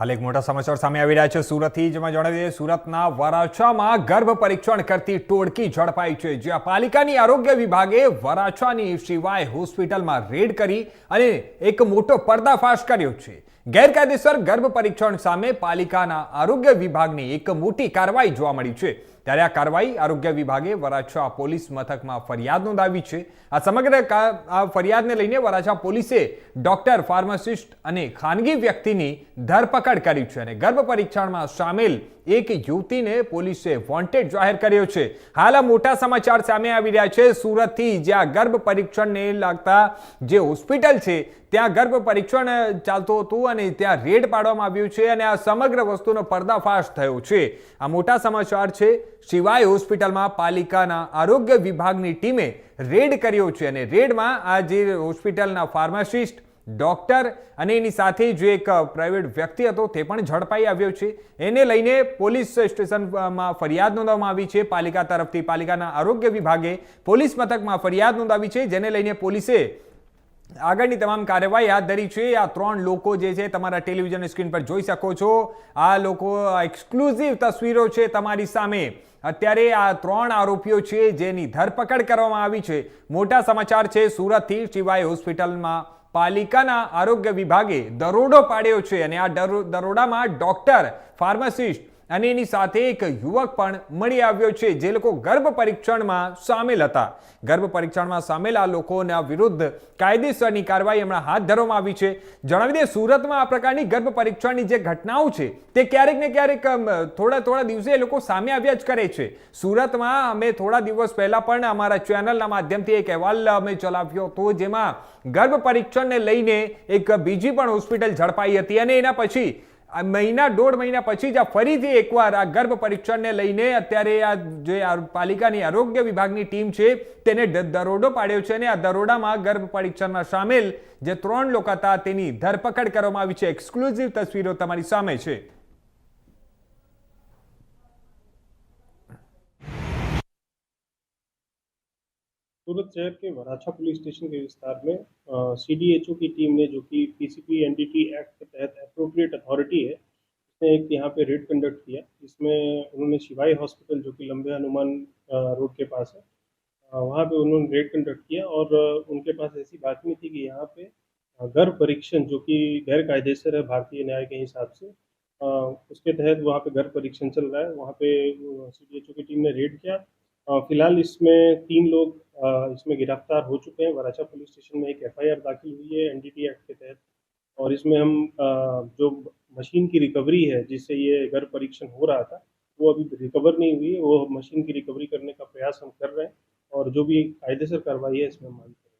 હાલ એક મોટા સમાચાર સામે આવી રહ્યા છે. સુરતથી જેમાં જણાવી સુરતના વરાછામાં ગર્ભ પરીક્ષણ કરતી ટોળકી ઝડપાઈ છે. જ્યાં પાલિકાની આરોગ્ય વિભાગે વરાછાની સિવાય હોસ્પિટલમાં રેડ કરી અને એક મોટો પર્દાફાશ કર્યો છે. ગેરકાયદેસર ગર્ભ પરીક્ષણ સામે પાલિકાના આરોગ્ય વિભાગની એક મોટી કાર્યવાહી જોવા મળી છે. ત્યારે આ કાર્યવાહી આરોગ્ય વિભાગે વરાછા પોલીસ મથકમાં ફરિયાદ નોંધાવી છે. આ સમગ્ર આ ફરિયાદને લઈને વરાછા પોલીસે ડોક્ટર, ફાર્માસિસ્ટ અને ખાનગી વ્યક્તિની ધરપકડ કરી છે અને ગર્ભ પરીક્ષણમાં સામેલ એક યુવતીને પોલીસે વોન્ટેડ જાહેર કર્યો છે. હાલ મોટા સમાચાર સામે આવી રહ્યા છે. સુરતથી જ્યાં ગર્ભ પરીક્ષણને લાગતા જે હોસ્પિટલ છે, ત્યાં ગર્ભ પરીક્ષણ ચાલતું હતું અને ત્યાં રેડ પાડવામાં આવ્યું છે અને આ સમગ્ર વસ્તુનો પર્દાફાશ થયો છે. આ મોટા સમાચાર છે, શિવાય હોસ્પિટલમાં પાલિકાના આરોગ્ય વિભાગની ટીમે રેડ કર્યો છે અને રેડમાં આ જે હોસ્પિટલના ફાર્માસિસ્ટ ડોક્ટર અને એની સાથે જે એક પ્રાઇવેટ વ્યક્તિ હતો તે પણ ઝડપાઈ આવ્યો છે. એને લઈને પોલીસ સ્ટેશનમાં ફરિયાદ નોંધવામાં આવી છે. પાલિકા તરફથી પાલિકાના આરોગ્ય વિભાગે પોલીસ મથકમાં ફરિયાદ નોંધાવી છે, જેને લઈને પોલીસે આગળની તમામ કાર્યવાહી હાથ ધરી છે. આ ત્રણ લોકો જે છે તમારા ટેલિવિઝન સ્ક્રીન પર જોઈ શકો છો. આ લોકો એક્સક્લુઝિવ તસવીરો છે તમારી સામે. અત્યારે આ ત્રણ આરોપીઓ છે જેની ધરપકડ કરવામાં આવી છે. મોટા સમાચાર છે, સુરતથી શિવાય હોસ્પિટલમાં પાલિકાના આરોગ્ય વિભાગે દરોડો પાડ્યો છે અને આ દરો- દરોડામાં ડોક્ટર ફાર્માસિસ્ટ અને એની સાથે એક યુવક પણ મળી આવ્યો છે જે લોકો ગર્ભ પરીક્ષણમાં સામેલ હતા. ગર્ભ પરીક્ષણમાં સામેલ આ લોકોના વિરુદ્ધ કાયદેસરની કાર્યવાહી હમણાં હાથ ધરવામાં આવી છે. જણાવી દે સુરતમાં આ પ્રકારની ગર્ભ પરીક્ષણની જે ઘટનાઓ છે, તે ક્યારેક ને ક્યારેક થોડા થોડા દિવસે એ લોકો સામે આવ્યા જ કરે છે. સુરતમાં અમે થોડા દિવસ પહેલા પણ અમારા ચેનલના માધ્યમથી એક અહેવાલ અમે ચલાવ્યો હતો, જેમાં ગર્ભ પરીક્ષણને લઈને એક બીજી પણ હોસ્પિટલ ઝડપાઈ હતી અને એના પછી આ મહિના, દોઢ મહિના પછી જ આ ફરીથી એકવાર આ ગર્ભ પરીક્ષણને લઈને અત્યારે આ જે પાલિકાની આરોગ્ય વિભાગની ટીમ છે, તેને દરોડો પાડ્યો છે અને આ દરોડામાં ગર્ભ પરીક્ષણમાં સામેલ જે ત્રણ લોકો હતા તેની ધરપકડ કરવામાં આવી છે. એક્સક્લુઝિવ તસવીરો તમારી સામે છે. सूरत शहर के वराछा पुलिस स्टेशन के विस्तार में सीडीएचओ की टीम ने जो कि पीसीपी एनडीटी एक्ट के तहत अप्रोप्रिएट अथॉरिटी है, उसने एक यहाँ पे रेड कंडक्ट किया, जिसमें उन्होंने शिवाई हॉस्पिटल जो कि लंबे हनुमान रोड के पास है वहाँ पे उन्होंने रेड कंडक्ट किया और उनके पास ऐसी बातमी थी कि यहाँ पे गर्भ परीक्षण जो कि गैर कायदेसर है भारतीय न्याय के हिसाब से उसके तहत वहाँ पे गर्भ परीक्षण चल रहा है, वहाँ पे सी की टीम ने रेड किया फ़िलहाल इसमें तीन लोग इसमें गिरफ़्तार हो चुके हैं। वराछा पुलिस स्टेशन में एक एफआईआर दाखिल हुई है एनडीटी एक्ट के तहत। और इसमें हम जो मशीन की रिकवरी है, जिससे ये गर्भ परीक्षण हो रहा था, वो अभी रिकवर नहीं हुई वो मशीन की रिकवरी करने का प्रयास हम कर रहे हैं और जो भी कायदेसर कार्रवाई है, इसमें हम मानते हैं।